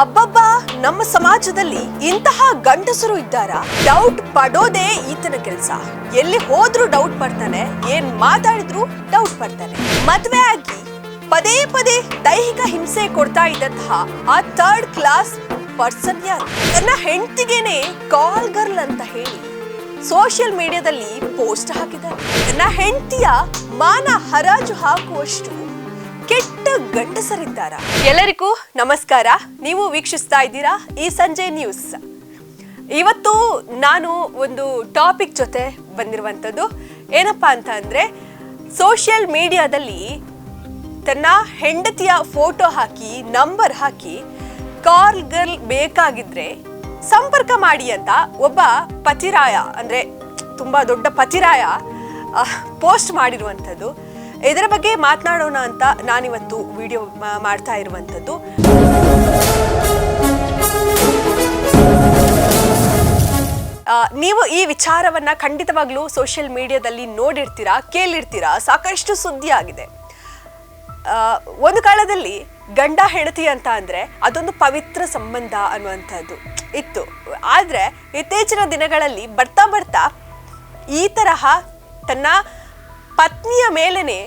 ಅಬ್ಬಬ್ಬ, ನಮ್ಮ ಸಮಾಜದಲ್ಲಿ ಇಂತಹ ಗಂಡಸರು ಇದ್ದಾರಾ? ಡೌಟ್ ಪಡೋದೇ ಈತನ ಕೆಲಸ. ಎಲ್ಲಿ ಹೋದ್ರು ಡೌಟ್ ಪಡ್ತಾನೆ, ಏನ್ ಮಾತಾಡಿದ್ರು ಡೌಟ್ ಪಡ್ತಾನೆ. ಮದ್ವೆ ಆಗಿ ಪದೇ ಪದೇ ದೈಹಿಕ ಹಿಂಸೆ ಕೊಡ್ತಾ ಇದ್ದಂತಹ ಆ ಥರ್ಡ್ ಕ್ಲಾಸ್ ಪರ್ಸನ್ ಯಾರು? ನನ್ನ ಹೆಂಡತಿಗೇನೆ ಕಾಲ್ ಗರ್ಲ್ ಅಂತ ಹೇಳಿ ಸೋಷಿಯಲ್ ಮೀಡಿಯಾದಲ್ಲಿ ಪೋಸ್ಟ್ ಹಾಕಿದ್ದಾರೆ. ನನ್ನ ಹೆಂಡತಿಯ ಮಾನ ಹರಾಜು ಹಾಕುವಷ್ಟು ಕೆಟ್ಟ ಗಂಡಸರಿದ್ದಾರ? ಎಲ್ಲರಿಗೂ ನಮಸ್ಕಾರ. ನೀವು ವೀಕ್ಷಿಸ್ತಾ ಇದ್ದೀರಾ ಈ ಸಂಜೆ ನ್ಯೂಸ್. ಇವತ್ತು ನಾನು ಒಂದು ಟಾಪಿಕ್ ಜೊತೆ ಬಂದಿರುವಂಥದ್ದು. ಏನಪ್ಪಾ ಅಂತ ಅಂದ್ರೆ, ಸೋಷಿಯಲ್ ಮೀಡಿಯಾದಲ್ಲಿ ತನ್ನ ಹೆಂಡತಿಯ ಫೋಟೋ ಹಾಕಿ, ನಂಬರ್ ಹಾಕಿ, ಕಾಲ್ ಗರ್ಲ್ ಬೇಕಾಗಿದ್ರೆ ಸಂಪರ್ಕ ಮಾಡಿ ಅಂತ ಒಬ್ಬ ಪತಿರಾಯ, ಅಂದ್ರೆ ತುಂಬಾ ದೊಡ್ಡ ಪತಿರಾಯ ಪೋಸ್ಟ್ ಮಾಡಿರುವಂಥದ್ದು. ಇದರ ಬಗ್ಗೆ ಮಾತನಾಡೋಣ ಅಂತ ನಾನಿವತ್ತು ವಿಡಿಯೋ ಮಾಡ್ತಾ ಇರುವಂಥದ್ದು. ನೀವು ಈ ವಿಚಾರವನ್ನ ಖಂಡಿತವಾಗ್ಲೂ ಸೋಷಿಯಲ್ ಮೀಡಿಯಾದಲ್ಲಿ ನೋಡಿರ್ತೀರಾ, ಕೇಳಿರ್ತೀರಾ, ಸಾಕಷ್ಟು ಸುದ್ದಿ ಆಗಿದೆ. ಒಂದು ಕಾಲದಲ್ಲಿ ಗಂಡ ಹೆಂಡತಿ ಅಂತ ಅಂದ್ರೆ ಅದೊಂದು ಪವಿತ್ರ ಸಂಬಂಧ ಅನ್ನುವಂಥದ್ದು ಇತ್ತು. ಆದ್ರೆ ಇತ್ತೀಚಿನ ದಿನಗಳಲ್ಲಿ ಬರ್ತಾ ಬರ್ತಾ ಈ ತರಹ ತನ್ನ ಪತ್ನಿಯ ಮೇಲೇನೆ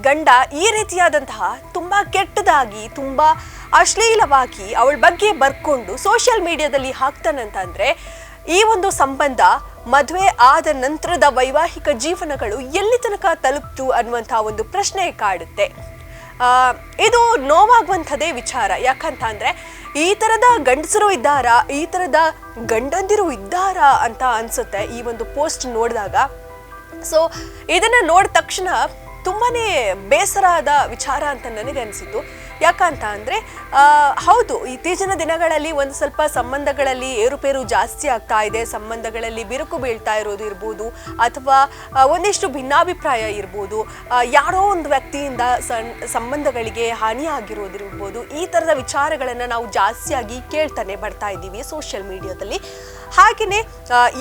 ಗಂಡ ಈ ರೀತಿಯಾದಂತಹ ತುಂಬಾ ಕೆಟ್ಟದಾಗಿ, ತುಂಬಾ ಅಶ್ಲೀಲವಾಗಿ ಅವಳ ಬಗ್ಗೆ ಬರ್ಕೊಂಡು ಸೋಷಿಯಲ್ ಮೀಡಿಯಾದಲ್ಲಿ ಹಾಕ್ತಾನಂತಂದ್ರೆ ಈ ಒಂದು ಸಂಬಂಧ ಮದುವೆ ಆದ ನಂತರದ ವೈವಾಹಿಕ ಜೀವನಗಳು ಎಲ್ಲಿ ತನಕ ತಲುಪ್ತು ಅನ್ನುವಂತಹ ಒಂದು ಪ್ರಶ್ನೆ ಕಾಡುತ್ತೆ. ಇದು ನೋವಾಗುವಂಥದ್ದೇ ವಿಚಾರ. ಯಾಕಂತ ಅಂದ್ರೆ, ಈ ತರದ ಗಂಡಸರು ಇದ್ದಾರಾ, ಈ ತರದ ಗಂಡಂದಿರು ಇದ್ದಾರಾ ಅಂತ ಅನ್ಸುತ್ತೆ ಈ ಒಂದು ಪೋಸ್ಟ್ ನೋಡಿದಾಗ. ಸೊ ಇದನ್ನ ನೋಡಿದ ತಕ್ಷಣ ತುಂಬಾನೇ ಬೇಸರದ ವಿಚಾರ ಅಂತ ನನಗೆ ಅನಿಸಿತು ಯಾಕಂತ ಅಂದರೆ ಹೌದು, ಇತ್ತೀಚಿನ ದಿನಗಳಲ್ಲಿ ಒಂದು ಸ್ವಲ್ಪ ಸಂಬಂಧಗಳಲ್ಲಿ ಏರುಪೇರು ಜಾಸ್ತಿ ಆಗ್ತಾ ಇದೆ. ಸಂಬಂಧಗಳಲ್ಲಿ ಬಿರುಕು ಬೀಳ್ತಾ ಇರೋದು ಇರ್ಬೋದು, ಅಥವಾ ಒಂದಿಷ್ಟು ಭಿನ್ನಾಭಿಪ್ರಾಯ ಇರ್ಬೋದು ಯಾರೋ ಒಂದು ವ್ಯಕ್ತಿಯಿಂದ ಸಣ್ಣ ಸಂಬಂಧಗಳಿಗೆ ಹಾನಿಯಾಗಿರೋದಿರ್ಬೋದು ಈ ಥರದ ವಿಚಾರಗಳನ್ನು ನಾವು ಜಾಸ್ತಿಯಾಗಿ ಕೇಳ್ತಾನೆ ಬರ್ತಾ ಇದ್ದೀವಿ ಸೋಷಿಯಲ್ ಮೀಡಿಯಾದಲ್ಲಿ ಹಾಗೆಯೇ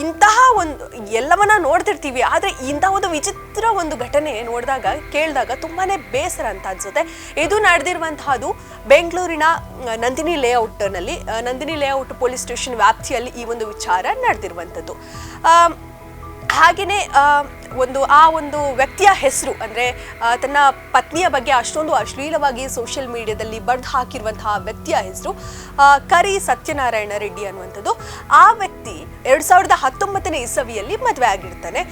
ಇಂತಹ ಒಂದು, ಎಲ್ಲವನ್ನ ನೋಡ್ತಿರ್ತೀವಿ, ಆದರೆ ಇಂತಹ ಒಂದು ವಿಚಿತ್ರ ಒಂದು ಘಟನೆ ನೋಡಿದಾಗ, ಕೇಳಿದಾಗ ತುಂಬಾನೇ ಬೇಸರ ಅಂತ ಅನ್ಸುತ್ತೆ. ಇದು ನಡೆದಿರುವಂತಹದ್ದು ಬೆಂಗಳೂರಿನ ನಂದಿನಿ ಲೇಔಟ್ನಲ್ಲಿ ನಂದಿನಿ ಲೇಔಟ್ ಪೊಲೀಸ್ ಸ್ಟೇಷನ್ ವ್ಯಾಪ್ತಿಯಲ್ಲಿ ಈ ಒಂದು ವಿಚಾರ ನಡೆದಿರುವಂಥದ್ದು ಹಾಗೆಯೇ ಒಂದು, ಆ ಒಂದು ವ್ಯಕ್ತಿಯ ಹೆಸರು, ಅಂದರೆ ತನ್ನ ಪತ್ನಿಯ ಬಗ್ಗೆ ಅಷ್ಟೊಂದು ಅಶ್ಲೀಲವಾಗಿ ಸೋಷಿಯಲ್ ಮೀಡಿಯಾದಲ್ಲಿ ಬರೆದು ಹಾಕಿರುವಂತಹ ವ್ಯಕ್ತಿಯ ಹೆಸರು ಕರಿ ಸತ್ಯನಾರಾಯಣ ರೆಡ್ಡಿ ಅನ್ನುವಂಥದ್ದು. ಆ ವ್ಯಕ್ತಿ ಎರಡು ಸಾವಿರದ ಹತ್ತೊಂಬತ್ತನೇ ಇಸವಿಯಲ್ಲಿ ಮದುವೆ ಆಗಿರ್ತಾನೆ.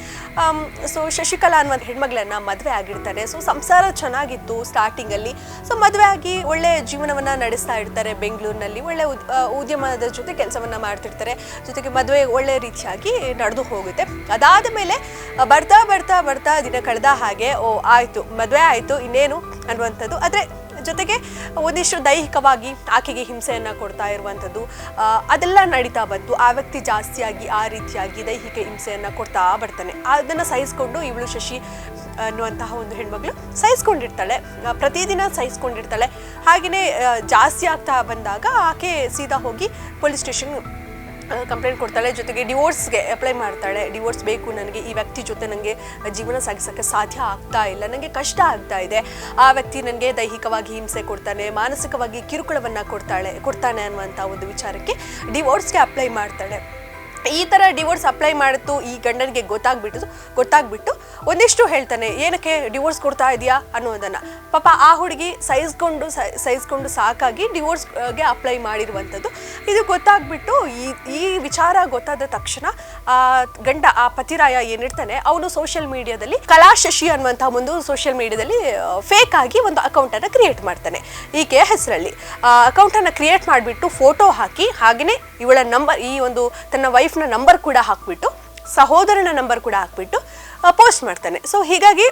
ಸೊ ಶಶಿಕಲಾ ಅನ್ನುವಂಥ ಹೆಣ್ಮಗಳನ್ನ ಮದುವೆ ಆಗಿರ್ತಾನೆ. ಸೊ ಸಂಸಾರ ಚೆನ್ನಾಗಿತ್ತು ಸ್ಟಾರ್ಟಿಂಗಲ್ಲಿ ಸೊ ಮದುವೆ ಆಗಿ ಒಳ್ಳೆ ಜೀವನವನ್ನ ನಡೆಸ್ತಾ ಇರ್ತಾರೆ ಬೆಂಗಳೂರಿನಲ್ಲಿ. ಒಳ್ಳೆ ಉದ್- ಉದ್ಯಮದ ಜೊತೆ ಕೆಲಸವನ್ನ ಮಾಡ್ತಿರ್ತಾರೆ. ಜೊತೆಗೆ ಮದುವೆ ಒಳ್ಳೆ ರೀತಿಯಾಗಿ ನಡೆದು ಹೋಗುತ್ತೆ. ಅದಾದ ಮೇಲೆ ಬರ್ತಾ ಬರ್ತಾ ಬರ್ತಾ ದಿನ ಕಳೆದ ಹಾಗೆ, ಓ, ಆಯ್ತು, ಮದುವೆ ಆಯ್ತು, ಇನ್ನೇನು ಅನ್ನುವಂಥದ್ದು. ಆದರೆ ಜೊತೆಗೆ ಒಂದಿಷ್ಟು ದೈಹಿಕವಾಗಿ ಆಕೆಗೆ ಹಿಂಸೆಯನ್ನು ಕೊಡ್ತಾ ಇರುವಂಥದ್ದು ಅದೆಲ್ಲ ನಡೀತಾ ಬಂತು. ಆ ವ್ಯಕ್ತಿ ಜಾಸ್ತಿಯಾಗಿ ಆ ರೀತಿಯಾಗಿ ದೈಹಿಕ ಹಿಂಸೆಯನ್ನು ಕೊಡ್ತಾ ಬರ್ತಾನೆ. ಅದನ್ನ ಸಹಿಸ್ಕೊಂಡು ಇವಳು ಶಶಿ ಅನ್ನುವಂತಹ ಒಂದು ಹೆಣ್ಮಗಳು ಸಹಿಸ್ಕೊಂಡಿರ್ತಾಳೆ. ಪ್ರತಿದಿನ ಸಹಿಸ್ಕೊಂಡಿರ್ತಾಳೆ. ಹಾಗೆಯೇ ಜಾಸ್ತಿ ಆಗ್ತಾ ಬಂದಾಗ ಆಕೆ ಸೀದಾ ಹೋಗಿ ಪೊಲೀಸ್ ಸ್ಟೇಷನ್ ಕಂಪ್ಲೇಂಟ್ ಕೊಡ್ತಾಳೆ. ಜೊತೆಗೆ ಡಿವೋರ್ಸ್ಗೆ ಅಪ್ಲೈ ಮಾಡ್ತಾಳೆ. ಡಿವೋರ್ಸ್ ಬೇಕು ನನಗೆ. ಈ ವ್ಯಕ್ತಿ ಜೊತೆ ನನಗೆ ಜೀವನ ಸಾಗಿಸೋಕ್ಕೆ ಸಾಧ್ಯ ಆಗ್ತಾ ಇಲ್ಲ. ನನಗೆ ಕಷ್ಟ ಆಗ್ತಾ ಇದೆ. ಆ ವ್ಯಕ್ತಿ ನನಗೆ ದೈಹಿಕವಾಗಿ ಹಿಂಸೆ ಕೊಡ್ತಾನೆ, ಮಾನಸಿಕವಾಗಿ ಕಿರುಕುಳವನ್ನು ಕೊಡ್ತಾಳೆ, ಕೊಡ್ತಾನೆ ಅನ್ನುವಂಥ ಒಂದು ವಿಚಾರಕ್ಕೆ ಡಿವೋರ್ಸ್ಗೆ ಅಪ್ಲೈ ಮಾಡ್ತಾಳೆ. ಈ ಥರ ಡಿವೋರ್ಸ್ ಅಪ್ಲೈ ಮಾಡಿತ್ತು ಈ ಗಂಡನಿಗೆ ಗೊತ್ತಾಗ್ಬಿಟ್ಟು ಗೊತ್ತಾಗ್ಬಿಟ್ಟು ಒಂದಿಷ್ಟು ಹೇಳ್ತಾನೆ, ಏನಕ್ಕೆ ಡಿವೋರ್ಸ್ ಕೊಡ್ತಾ ಇದೆಯಾ? ಅನ್ನೋದನ್ನು. ಪಾಪ ಆ ಹುಡುಗಿ ಸಹಿಸ್ಕೊಂಡು ಸಹಿ- ಸಹಿಸ್ಕೊಂಡು ಸಾಕಾಗಿ ಡಿವೋರ್ಸ್ಗೆ ಅಪ್ಲೈ ಮಾಡಿರುವಂಥದ್ದು. ಇದು ಗೊತ್ತಾಗ್ಬಿಟ್ಟು, ಈ ಈ ವಿಚಾರ ಗೊತ್ತಾದ ತಕ್ಷಣ, ಆ ಗಂಡ, ಆ ಪತಿರಾಯ ಏನಿರ್ತಾನೆ, ಅವನು ಸೋಷಿಯಲ್ ಮೀಡಿಯಾದಲ್ಲಿ ಕಲಾ ಶಶಿ ಒಂದು ಸೋಷಿಯಲ್ ಮೀಡಿಯಾದಲ್ಲಿ ಫೇಕ್ ಆಗಿ ಒಂದು ಅಕೌಂಟನ್ನು ಕ್ರಿಯೇಟ್ ಮಾಡ್ತಾನೆ. ಈಕೆಯ ಹೆಸರಲ್ಲಿ. ಅಕೌಂಟನ್ನು ಕ್ರಿಯೇಟ್ ಮಾಡಿಬಿಟ್ಟು ಫೋಟೋ ಹಾಕಿ ಹಾಗೆಯೇ ಇವಳ ನಂಬರ್ ಈ ಒಂದು ತನ್ನ ವೈಫ್ನ ನಂಬರ್ ಕೂಡ ಹಾಕ್ಬಿಟ್ಟು ಸಹೋದರನ ನಂಬರ್ ಕೂಡ ಹಾಕ್ಬಿಟ್ಟು ಪೋಸ್ಟ್ ಮಾಡ್ತಾನೆ. ಸೊ ಹೀಗಾಗಿ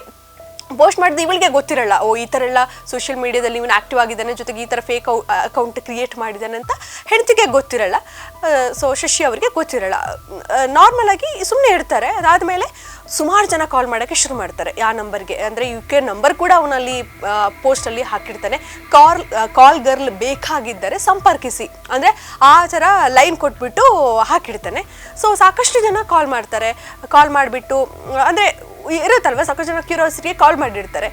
ಪೋಸ್ಟ್ ಮಾಡಿದ ಇವಳಿಗೆ ಗೊತ್ತಿರಲ್ಲ, ಓ, ಈ ಥರ ಎಲ್ಲ ಸೋಷಿಯಲ್ ಮೀಡಿಯಾದಲ್ಲಿ ಇವನು ಆ್ಯಕ್ಟಿವ್ ಆಗಿದ್ದಾನೆ, ಜೊತೆಗೆ ಈ ಥರ ಫೇಕ್ ಅಕೌಂಟ್ ಕ್ರಿಯೇಟ್ ಮಾಡಿದ್ದಾನೆ ಅಂತ ಹೆಂಡತಿಗೆ ಗೊತ್ತಿರಲ್ಲ. ಸೊ ಶಶಿ ಅವರಿಗೆ ಗೊತ್ತಿರಲ್ಲ. ನಾರ್ಮಲ್ ಆಗಿ ಸುಮ್ಮನೆ ಇರ್ತಾರೆ. ಅದಾದಮೇಲೆ ಸುಮಾರು ಜನ ಕಾಲ್ ಮಾಡೋಕ್ಕೆ ಶುರು ಮಾಡ್ತಾರೆ ಯಾವ ನಂಬರ್ಗೆ ಅಂದರೆ ಯು ಕೆ ನಂಬರ್ ಕೂಡ ಅವನಲ್ಲಿ ಪೋಸ್ಟಲ್ಲಿ ಹಾಕಿರ್ತಾನೆ. ಕಾಲ್ ಕಾಲ್ ಗರ್ಲ್ ಬೇಕಾಗಿದ್ದರೆ ಸಂಪರ್ಕಿಸಿ. ಅಂದರೆ ಆ ಥರ ಲೈನ್ ಕೊಟ್ಬಿಟ್ಟು ಹಾಕಿಡ್ತಾನೆ ಸೊ ಸಾಕಷ್ಟು ಜನ ಕಾಲ್ ಮಾಡ್ತಾರೆ. ಕಾಲ್ ಮಾಡಿಬಿಟ್ಟು, ಅಂದರೆ ಇರುತ್ತಲ್ವ? ಸಾಕಷ್ಟು ಜನ ಕ್ಯೂರಿಯಾಸಿಟಿಗೆ ಕಾಲ್ ಮಾಡಿರ್ತಾರೆ.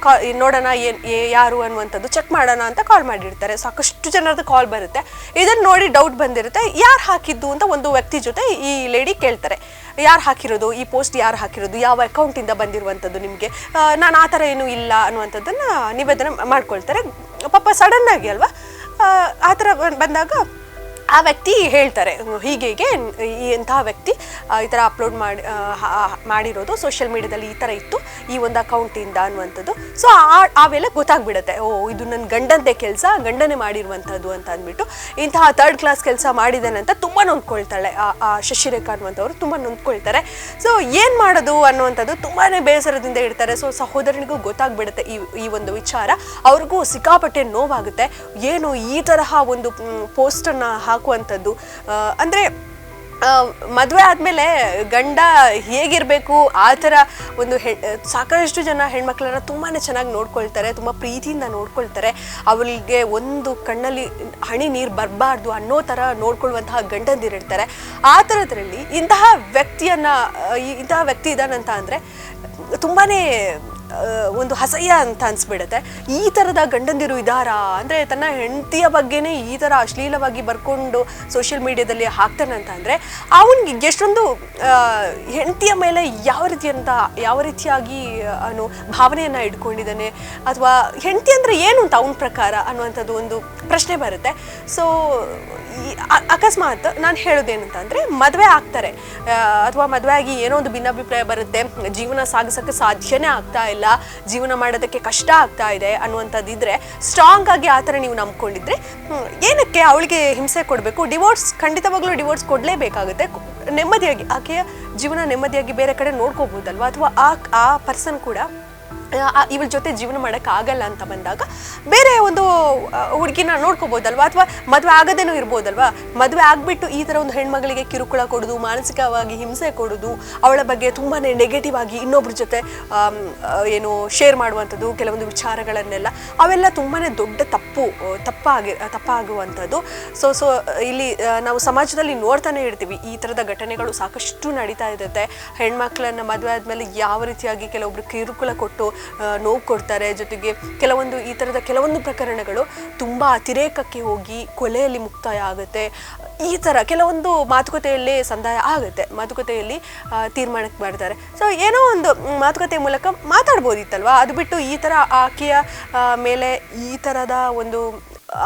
ಕಾ ನೋಡೋಣ ಏನು ಯಾರು ಅನ್ನುವಂಥದ್ದು ಚೆಕ್ ಮಾಡೋಣ ಅಂತ ಕಾಲ್ ಮಾಡಿರ್ತಾರೆ. ಸಾಕಷ್ಟು ಜನರದ್ದು ಕಾಲ್ ಬರುತ್ತೆ. ಇದನ್ನು ನೋಡಿ ಡೌಟ್ ಬಂದಿರುತ್ತೆ. ಯಾರು ಹಾಕಿದ್ದು ಅಂತ ಒಂದು ವ್ಯಕ್ತಿ ಜೊತೆ ಈ ಲೇಡಿ ಕೇಳ್ತಾರೆ. ಯಾರು ಹಾಕಿರೋದು? ಈ ಪೋಸ್ಟ್ ಯಾರು ಹಾಕಿರೋದು? ಯಾವ ಅಕೌಂಟಿಂದ ಬಂದಿರುವಂಥದ್ದು ನಿಮಗೆ? ನಾನು ಆ ಥರ ಏನೂ ಇಲ್ಲ ಅನ್ನುವಂಥದ್ದನ್ನು ನಿವೇದನೆ ಮಾಡ್ಕೊಳ್ತಾರೆ. ಪಾಪ ಸಡನ್ನಾಗಿ ಅಲ್ವಾ? ಆ, ಥರ ಬಂದಾಗ ಆ ವ್ಯಕ್ತಿ ಹೇಳ್ತಾರೆ ಹೀಗೆ ಹೀಗೆ ಈ ಇಂತಹ ವ್ಯಕ್ತಿ ಈ ಥರ ಅಪ್ಲೋಡ್ ಮಾಡಿ ಮಾಡಿರೋದು ಸೋಷಿಯಲ್ ಮೀಡಿಯಾದಲ್ಲಿ ಈ ಥರ ಇತ್ತು, ಈ ಒಂದು ಅಕೌಂಟಿಂದ ಅನ್ನುವಂಥದ್ದು. ಸೊ ಆವೆಲ್ಲ ಗೊತ್ತಾಗ್ಬಿಡುತ್ತೆ, ಓ, ಇದು ನನ್ನ ಗಂಡಂದೇ ಕೆಲಸ, ಗಂಡನೇ ಮಾಡಿರುವಂಥದ್ದು ಅಂತ ಅಂದ್ಬಿಟ್ಟು. ಇಂತಹ ಥರ್ಡ್ ಕ್ಲಾಸ್ ಕೆಲಸ ಮಾಡಿದ್ದಾನೆ ಅಂತ ತುಂಬ ನೊಂದ್ಕೊಳ್ತಾಳೆ, ಆ ಆ ಶಶಿರೇಖಾ ಅನ್ನುವಂಥವ್ರು ತುಂಬ ನೊಂದ್ಕೊಳ್ತಾರೆ. ಸೊ ಏನು ಮಾಡೋದು ಅನ್ನುವಂಥದ್ದು ತುಂಬಾ ಬೇಸರದಿಂದ ಇರ್ತಾರೆ. ಸೊ ಸಹೋದರನಿಗೂ ಗೊತ್ತಾಗ್ಬಿಡುತ್ತೆ ಈ ಈ ಒಂದು ವಿಚಾರ. ಅವ್ರಿಗೂ ಸಿಕ್ಕಾಪಟ್ಟೆ ನೋವಾಗುತ್ತೆ. ಏನು ಈ ತರಹ ಒಂದು ಪೋಸ್ಟನ್ನು ಹಾಕುವಂಥದ್ದು. ಅಂದರೆ ಮದುವೆ ಆದಮೇಲೆ ಗಂಡ ಹೇಗಿರಬೇಕು, ಆ ಥರ ಒಂದು ಹೆ, ಸಾಕಷ್ಟು ಜನ ಹೆಣ್ಮಕ್ಳನ್ನ ತುಂಬಾ ಚೆನ್ನಾಗಿ ನೋಡ್ಕೊಳ್ತಾರೆ, ತುಂಬ ಪ್ರೀತಿಯಿಂದ ನೋಡ್ಕೊಳ್ತಾರೆ. ಅವಳಿಗೆ ಒಂದು ಕಣ್ಣಲ್ಲಿ ಹಣಿ ನೀರು ಬರಬಾರ್ದು ಅನ್ನೋ ಥರ ನೋಡ್ಕೊಳ್ಳುವಂತಹ ಗಂಡಂದಿರಿರ್ತಾರೆ ಆ ಥರದ್ರಲ್ಲಿ ಇಂತಹ ವ್ಯಕ್ತಿಯನ್ನು ಇಂತಹ ವ್ಯಕ್ತಿ ಇದ್ದಾನಂತ ಅಂದರೆ ತುಂಬಾ ಒಂದು ಹಸಯ್ಯ ಅಂತ ಅನ್ಸ್ಬಿಡುತ್ತೆ. ಈ ಥರದ ಗಂಡಂದಿರು ಇದಾರಾ? ಅಂದರೆ ತನ್ನ ಹೆಂಡತಿಯ ಬಗ್ಗೆನೇ ಈ ಥರ ಅಶ್ಲೀಲವಾಗಿ ಬರ್ಕೊಂಡು ಸೋಷಿಯಲ್ ಮೀಡಿಯಾದಲ್ಲಿ ಹಾಕ್ತಾನೆ ಅಂತ ಅಂದರೆ, ಅವನಿಗೆ ಎಷ್ಟೊಂದು ಹೆಂಡತಿಯ ಮೇಲೆ ಯಾವ ರೀತಿಯಂತ ಯಾವ ರೀತಿಯಾಗಿ ಅವನು ಭಾವನೆಯನ್ನು ಇಟ್ಕೊಂಡಿದ್ದಾನೆ? ಅಥವಾ ಹೆಂಡತಿ ಅಂದರೆ ಏನು ಅಂತ ಅವನ ಪ್ರಕಾರ ಅನ್ನುವಂಥದ್ದು ಒಂದು ಪ್ರಶ್ನೆ ಬರುತ್ತೆ. ಸೊ ಅಕಸ್ಮಾತ್ ನಾನು ಹೇಳೋದೇನಂತ ಅಂದ್ರೆ, ಮದುವೆ ಆಗ್ತಾರೆ. ಅಥವಾ ಮದುವೆ ಆಗಿ ಏನೋ ಒಂದು ಭಿನ್ನಾಭಿಪ್ರಾಯ ಬರುತ್ತೆ. ಜೀವನ ಸಾಗಿಸೋಕ್ಕೆ ಸಾಧ್ಯನೇ ಆಗ್ತಾ ಇಲ್ಲ. ಜೀವನ ಮಾಡೋದಕ್ಕೆ ಕಷ್ಟ ಆಗ್ತಾ ಇದೆ ಅನ್ನುವಂಥದ್ದಿದ್ರೆ ಸ್ಟ್ರಾಂಗ್ ಆಗಿ ಆ ಥರ ನೀವು ನಂಬ್ಕೊಂಡಿದ್ರೆ ಏನಕ್ಕೆ ಅವಳಿಗೆ ಹಿಂಸೆ ಕೊಡಬೇಕು? ಡಿವೋರ್ಸ್ ಖಂಡಿತವಾಗ್ಲೂ ಡಿವೋರ್ಸ್ ಕೊಡಲೇಬೇಕಾಗುತ್ತೆ. ನೆಮ್ಮದಿಯಾಗಿ ಆಕೆಯ ಜೀವನ ನೆಮ್ಮದಿಯಾಗಿ ಬೇರೆ ಕಡೆ ನೋಡ್ಕೋಬಹುದಲ್ವಾ ಅಥವಾ ಆ ಆ ಪರ್ಸನ್ ಕೂಡ? ಇವಳ ಜೊತೆ ಜೀವನ ಮಾಡೋಕ್ಕೆ ಆಗಲ್ಲ ಅಂತ ಬಂದಾಗ ಬೇರೆ ಒಂದು ಹುಡುಗಿನ ನೋಡ್ಕೋಬೋದಲ್ವಾ? ಅಥವಾ ಮದುವೆ ಆಗದೇನೂ ಇರ್ಬೋದಲ್ವಾ? ಮದುವೆ ಆಗಿಬಿಟ್ಟು ಈ ಥರ ಒಂದು ಹೆಣ್ಮಗಳಿಗೆ ಕಿರುಕುಳ ಕೊಡೋದು, ಮಾನಸಿಕವಾಗಿ ಹಿಂಸೆ ಕೊಡೋದು, ಅವಳ ಬಗ್ಗೆ ತುಂಬಾ ನೆಗೆಟಿವ್ ಆಗಿ ಇನ್ನೊಬ್ರ ಜೊತೆ ಏನು ಶೇರ್ ಮಾಡುವಂಥದ್ದು, ಕೆಲವೊಂದು ವಿಚಾರಗಳನ್ನೆಲ್ಲ, ಅವೆಲ್ಲ ತುಂಬಾ ದೊಡ್ಡ ತಪ್ಪು ತಪ್ಪಾಗಿ ತಪ್ಪಾಗುವಂಥದ್ದು. ಸೊ ಸೊ ಇಲ್ಲಿ ನಾವು ಸಮಾಜದಲ್ಲಿ ನೋಡ್ತಾನೆ ಇರ್ತೀವಿ, ಈ ಥರದ ಘಟನೆಗಳು ಸಾಕಷ್ಟು ನಡೀತಾ ಇರುತ್ತೆ. ಹೆಣ್ಮಕ್ಳನ್ನ ಮದುವೆ ಆದಮೇಲೆ ಯಾವ ರೀತಿಯಾಗಿ ಕೆಲವೊಬ್ರು ಕಿರುಕುಳ ಕೊಟ್ಟು ನೋವು ಕೊಡ್ತಾರೆ. ಜೊತೆಗೆ ಕೆಲವೊಂದು ಈ ಥರದ ಕೆಲವೊಂದು ಪ್ರಕರಣಗಳು ತುಂಬ ಅತಿರೇಕಕ್ಕೆ ಹೋಗಿ ಕೊಲೆಯಲ್ಲಿ ಮುಕ್ತಾಯ ಆಗುತ್ತೆ. ಈ ಥರ ಕೆಲವೊಂದು ಮಾತುಕತೆಯಲ್ಲಿ ಸಂದಾಯ ಆಗುತ್ತೆ. ಮಾತುಕತೆಯಲ್ಲಿ ತೀರ್ಮಾನಕ್ಕೆ ಬರ್ತಾರೆ ಸೊ ಏನೋ ಒಂದು ಮಾತುಕತೆ ಮೂಲಕ ಮಾತಾಡ್ಬೋದಿತ್ತಲ್ವಾ? ಅದು ಬಿಟ್ಟು ಈ ಥರ ಆಕೆಯ ಮೇಲೆ ಈ ಥರದ ಒಂದು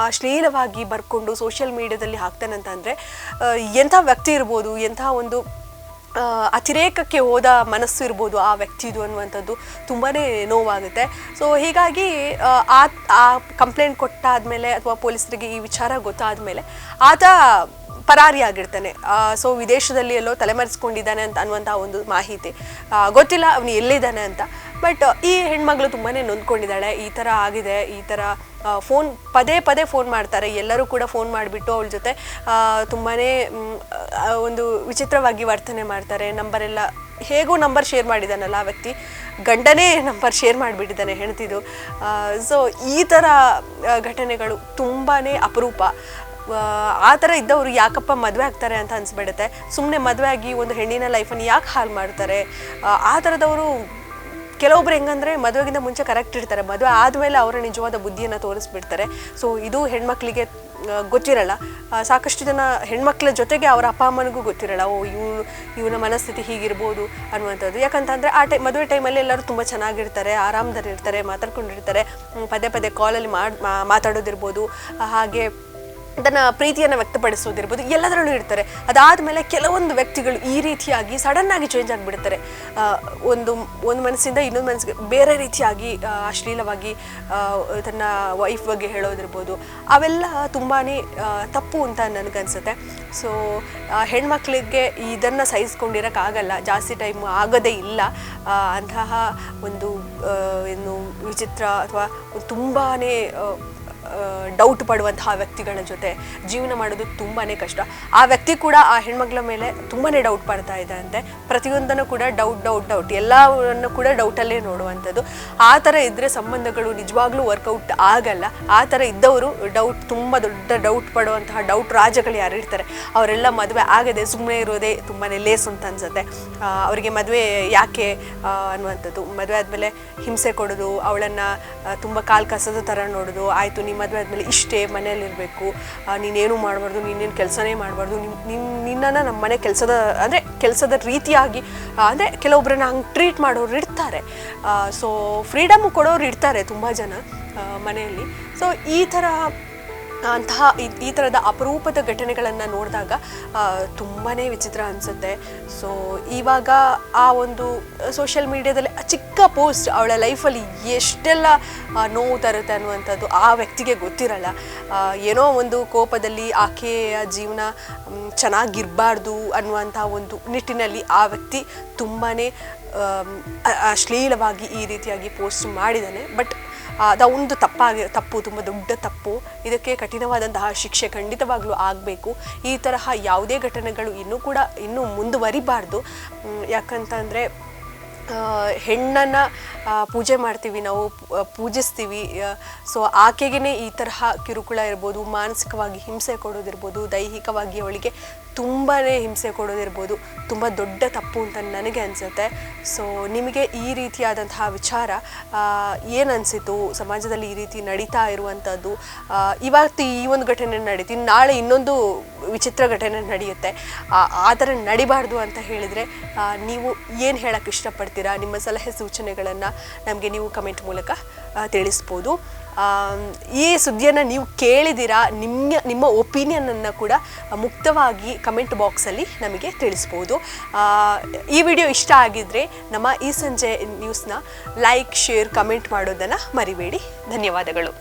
ಅಶ್ಲೀಲವಾಗಿ ಬರ್ಕೊಂಡು ಸೋಷಿಯಲ್ ಮೀಡಿಯಾದಲ್ಲಿ ಹಾಕ್ತಾನೆ ಅಂತ ಅಂದರೆ ಎಂಥ ವ್ಯಕ್ತಿ ಇರ್ಬೋದು, ಎಂಥ ಒಂದು ಅತಿರೇಕಕ್ಕೆ ಹೋದ ಮನಸ್ಸು ಇರ್ಬೋದು ಆ ವ್ಯಕ್ತಿದು ಅನ್ನುವಂಥದ್ದು ತುಂಬಾ ನೋವಾಗುತ್ತೆ. ಸೊ ಹೀಗಾಗಿ ಆ, ಆ ಕಂಪ್ಲೇಂಟ್ ಕೊಟ್ಟಾದ್ಮೇಲೆ ಅಥವಾ ಪೊಲೀಸರಿಗೆ ಈ ವಿಚಾರ ಗೊತ್ತಾದ್ಮೇಲೆ ಆತ ಪರಾರಿಯಾಗಿರ್ತಾನೆ. ಸೊ ವಿದೇಶದಲ್ಲಿ ಎಲ್ಲೋ ತಲೆಮರೆಸ್ಕೊಂಡಿದ್ದಾನೆ ಅಂತ ಅನ್ನುವಂಥ ಒಂದು ಮಾಹಿತಿ ಗೊತ್ತಿಲ್ಲ ಅವನು ಎಲ್ಲಿದ್ದಾನೆ ಅಂತ. ಬಟ್ ಈ ಹೆಣ್ಮಗಳು ತುಂಬಾ ನೊಂದ್ಕೊಂಡಿದ್ದಾಳೆ. ಈ ಥರ ಆಗಿದೆ ಈ ಥರ ಫೋನ್ ಪದೇ ಪದೇ ಫೋನ್ ಮಾಡ್ತಾರೆ. ಎಲ್ಲರೂ ಕೂಡ ಫೋನ್ ಮಾಡಿಬಿಟ್ಟು ಅವಳ ಜೊತೆ ತುಂಬಾ ಒಂದು ವಿಚಿತ್ರವಾಗಿ ವರ್ತನೆ ಮಾಡ್ತಾರೆ. ನಂಬರೆಲ್ಲ ಹೇಗೂ ನಂಬರ್ ಶೇರ್ ಮಾಡಿದ್ದಾನಲ್ಲ ಆ ವ್ಯಕ್ತಿ ಗಂಡನೇ ನಂಬರ್ ಶೇರ್ ಮಾಡಿಬಿಟ್ಟಿದ್ದಾನೆ ಹೆಣ್ತಿದ್ದು ಸೊ ಈ ಥರ ಘಟನೆಗಳು ತುಂಬಾ ಅಪರೂಪ. ಆ, ಥರ ಇದ್ದವರು ಯಾಕಪ್ಪ ಮದುವೆ ಆಗ್ತಾರೆ ಅಂತ ಅನ್ಸ್ಬಿಡುತ್ತೆ. ಸುಮ್ಮನೆ ಮದುವೆ ಆಗಿ ಒಂದು ಹೆಣ್ಣಿನ ಲೈಫನ್ನು ಯಾಕೆ ಹಾಳು ಮಾಡ್ತಾರೆ? ಆ ಥರದವರು ಕೆಲವೊಬ್ರು ಹೆಂಗಂದ್ರೆ ಮದುವೆಗಿಂತ ಮುಂಚೆ ಕರೆಕ್ಟ್ ಇರ್ತಾರೆ. ಮದುವೆ ಆದಮೇಲೆ ಅವರ ನಿಜವಾದ ಬುದ್ಧಿಯನ್ನು ತೋರಿಸ್ಬಿಡ್ತಾರೆ. ಸೊ ಇದು ಹೆಣ್ಮಕ್ಳಿಗೆ ಗೊತ್ತಿರಲ್ಲ. ಸಾಕಷ್ಟು ಜನ ಹೆಣ್ಮಕ್ಳ ಜೊತೆಗೆ ಅವರ ಅಪ್ಪ ಅಮ್ಮನಿಗೂ ಗೊತ್ತಿರಲ್ಲ. ಓ, ಇವನು, ಇವನ ಮನಸ್ಥಿತಿ ಹೀಗಿರ್ಬೋದು ಅನ್ನುವಂಥದ್ದು. ಯಾಕಂತಂದರೆ ಆ ಟೈ, ಮದುವೆ ಟೈಮಲ್ಲಿ ಎಲ್ಲರೂ ತುಂಬ ಚೆನ್ನಾಗಿರ್ತಾರೆ, ಆರಾಮದಲ್ಲಿರ್ತಾರೆ, ಮಾತಾಡ್ಕೊಂಡಿರ್ತಾರೆ. ಪದೇ ಪದೇ ಕಾಲಲ್ಲಿ ಮಾಡಿ ಮಾತಾಡೋದಿರ್ಬೋದು. ಹಾಗೆ ತನ್ನ ಪ್ರೀತಿಯನ್ನು ವ್ಯಕ್ತಪಡಿಸೋದಿರ್ಬೋದು ಎಲ್ಲದರಲ್ಲೂ ಇರ್ತಾರೆ. ಅದಾದಮೇಲೆ ಕೆಲವೊಂದು ವ್ಯಕ್ತಿಗಳು ಈ ರೀತಿಯಾಗಿ ಸಡನ್ನಾಗಿ ಚೇಂಜ್ ಆಗಿಬಿಡ್ತಾರೆ. ಒಂದು ಒಂದು ಮನಸ್ಸಿಂದ ಇನ್ನೊಂದು ಮನಸ್ಸಿಗೆ ಬೇರೆ ರೀತಿಯಾಗಿ ಅಶ್ಲೀಲವಾಗಿ ತನ್ನ ವೈಫ್ ಬಗ್ಗೆ ಹೇಳೋದಿರ್ಬೋದು. ಅವೆಲ್ಲ ತುಂಬಾ ತಪ್ಪು ಅಂತ ನನಗನ್ಸುತ್ತೆ. ಸೊ ಹೆಣ್ಮಕ್ಳಿಗೆ ಇದನ್ನು ಸಹಿಸ್ಕೊಂಡಿರೋಕ್ಕಾಗಲ್ಲ ಜಾಸ್ತಿ ಟೈಮ್ ಆಗೋದೇ ಇಲ್ಲ. ಅಂತಹ ಒಂದು ಏನು ವಿಚಿತ್ರ ಅಥವಾ ತುಂಬಾ ಡೌಟ್ ಪಡುವಂತಹ ವ್ಯಕ್ತಿಗಳ ಜೊತೆ ಜೀವನ ಮಾಡೋದು ತುಂಬಾ ಕಷ್ಟ. ಆ ವ್ಯಕ್ತಿ ಕೂಡ ಆ ಹೆಣ್ಮಕ್ಳ ಮೇಲೆ ತುಂಬಾ ಡೌಟ್ ಪಡ್ತಾ ಇದೆ ಅಂತೆ ಪ್ರತಿಯೊಂದನ್ನು ಕೂಡ ಡೌಟ್ ಡೌಟ್ ಡೌಟ್ ಎಲ್ಲವನ್ನು ಕೂಡ ಡೌಟಲ್ಲೇ ನೋಡುವಂಥದ್ದು. ಆ ಥರ ಇದ್ದರೆ ಸಂಬಂಧಗಳು ನಿಜವಾಗ್ಲೂ ವರ್ಕೌಟ್ ಆಗಲ್ಲ. ಆ ಥರ ಇದ್ದವರು ಡೌಟ್ ತುಂಬ ದೊಡ್ಡ ಡೌಟ್ ಪಡುವಂತಹ ಡೌಟ್ ರಾಜಗಳು ಯಾರು ಇರ್ತಾರೆ. ಅವರೆಲ್ಲ ಮದುವೆ ಆಗದೆ ಸುಮ್ಮನೆ ಇರೋದೇ ತುಂಬಾ ಲೇಸ್ ಅಂತ ಅನ್ಸುತ್ತೆ. ಅವರಿಗೆ ಮದುವೆ ಯಾಕೆ ಅನ್ನುವಂಥದ್ದು. ಮದುವೆ ಆದಮೇಲೆ ಹಿಂಸೆ ಕೊಡೋದು, ಅವಳನ್ನು ತುಂಬ ಕಾಲು ಕಸದ ಥರ ನೋಡೋದು. ಆಯಿತು, ನಿಮ್ಮ ಮದುವೆ ಆದಮೇಲೆ ಇಷ್ಟೇ ಮನೆಯಲ್ಲಿರಬೇಕು. ನೀನೇನು ಮಾಡಬಾರ್ದು, ನೀನೇನು ಕೆಲಸನೇ ಮಾಡಬಾರ್ದು ನಿನ್ನ ನಿನ್ನನ್ನು ನಮ್ಮ ಮನೆ ಕೆಲಸದ, ಅಂದರೆ ಕೆಲಸದ ರೀತಿಯಾಗಿ ಅಂದರೆ ಕೆಲವೊಬ್ಬರನ್ನ ಹಂಗೆ ಟ್ರೀಟ್ ಮಾಡೋರು ಇರ್ತಾರೆ. ಸೊ ಫ್ರೀಡಮ್ ಕೊಡೋರು ಇರ್ತಾರೆ ತುಂಬ ಜನ ಮನೆಯಲ್ಲಿ. ಸೊ ಈ ಥರ ಅಂತಹ ಈ- ಥರದ ಅಪರೂಪದ ಘಟನೆಗಳನ್ನು ನೋಡಿದಾಗ ತುಂಬಾ ವಿಚಿತ್ರ ಅನಿಸುತ್ತೆ. ಸೊ ಇವಾಗ ಆ ಒಂದು ಸೋಷಿಯಲ್ ಮೀಡ್ಯಾದಲ್ಲಿ ಚಿಕ್ಕ ಪೋಸ್ಟ್ ಅವಳ ಲೈಫಲ್ಲಿ ಎಷ್ಟೆಲ್ಲ ನೋವು ತರುತ್ತೆ ಅನ್ನುವಂಥದ್ದು ಆ ವ್ಯಕ್ತಿಗೆ ಗೊತ್ತಿರಲ್ಲ. ಏನೋ ಒಂದು ಕೋಪದಲ್ಲಿ ಆಕೆಯ ಜೀವನ ಚೆನ್ನಾಗಿರಬಾರ್ದು ಅನ್ನುವಂಥ ಒಂದು ನಿಟ್ಟಿನಲ್ಲಿ ಆ ವ್ಯಕ್ತಿ ತುಂಬಾ ಅಶ್ಲೀಲವಾಗಿ ಈ ರೀತಿಯಾಗಿ ಪೋಸ್ಟ್ ಮಾಡಿದ್ದಾನೆ. ಬಟ್ ಅದೊಂದು ತಪ್ಪಾಗಿ, ತಪ್ಪು, ತುಂಬ ದೊಡ್ಡ ತಪ್ಪು. ಇದಕ್ಕೆ ಕಠಿಣವಾದಂತಹ ಶಿಕ್ಷೆ ಖಂಡಿತವಾಗಲೂ ಆಗಬೇಕು. ಈ ತರಹ ಯಾವುದೇ ಘಟನೆಗಳು ಇನ್ನೂ ಕೂಡ ಇನ್ನೂ ಮುಂದುವರಿಬಾರ್ದು. ಯಾಕಂತಂದರೆ ಹೆಣ್ಣನ್ನು ಪೂಜೆ ಮಾಡ್ತೀವಿ ನಾವು ಪೂಜಿಸ್ತೀವಿ. ಸೊ ಆಕೆಗೇ ಈ ತರಹ ಕಿರುಕುಳ ಇರ್ಬೋದು, ಮಾನಸಿಕವಾಗಿ ಹಿಂಸೆ ಕೊಡೋದಿರ್ಬೋದು, ದೈಹಿಕವಾಗಿ ಅವಳಿಗೆ ತುಂಬಾ ಹಿಂಸೆ ಕೊಡೋದಿರ್ಬೋದು. ತುಂಬ ದೊಡ್ಡ ತಪ್ಪು ಅಂತ ನನಗೆ ಅನಿಸುತ್ತೆ. ಸೊ ನಿಮಗೆ ಈ ರೀತಿಯಾದಂತಹ ವಿಚಾರ ಏನು ಅನಿಸಿತು ಸಮಾಜದಲ್ಲಿ ಈ ರೀತಿ ನಡೀತಾ ಇರುವಂಥದ್ದು ಇವತ್ತು ಈ ಒಂದು ಘಟನೆ ನಡೀತು, ನಾಳೆ ಇನ್ನೊಂದು ವಿಚಿತ್ರ ಘಟನೆ ನಡೆಯುತ್ತೆ. ಆ ಥರ ನಡಿಬಾರ್ದು ಅಂತ ಹೇಳಿದರೆ ನೀವು ಏನು ಹೇಳೋಕ್ಕೆ ಇಷ್ಟಪಡ್ತೀರಾ? ನಿಮ್ಮ ಸಲಹೆ ಸೂಚನೆಗಳನ್ನು ನಮಗೆ ನೀವು ಕಮೆಂಟ್ ಮೂಲಕ ತಿಳಿಸ್ಬೋದು. ಈ ಸುದ್ದಿಯನ್ನು ನೀವು ಕೇಳಿದಿರಾ ನಿಮ್ಮ ನಿಮ್ಮ ಒಪಿನಿಯನನ್ನು ಕೂಡ ಮುಕ್ತವಾಗಿ ಕಮೆಂಟ್ ಬಾಕ್ಸಲ್ಲಿ ನಮಗೆ ತಿಳಿಸ್ಬೋದು. ಈ ವಿಡಿಯೋ ಇಷ್ಟ ಆಗಿದ್ದರೆ ನಮ್ಮ ಈ ಸಂಜೆ ನ್ಯೂಸ್ನ ಲೈಕ್ ಶೇರ್ ಕಮೆಂಟ್ ಮಾಡೋದನ್ನು ಮರಿಬೇಡಿ. ಧನ್ಯವಾದಗಳು.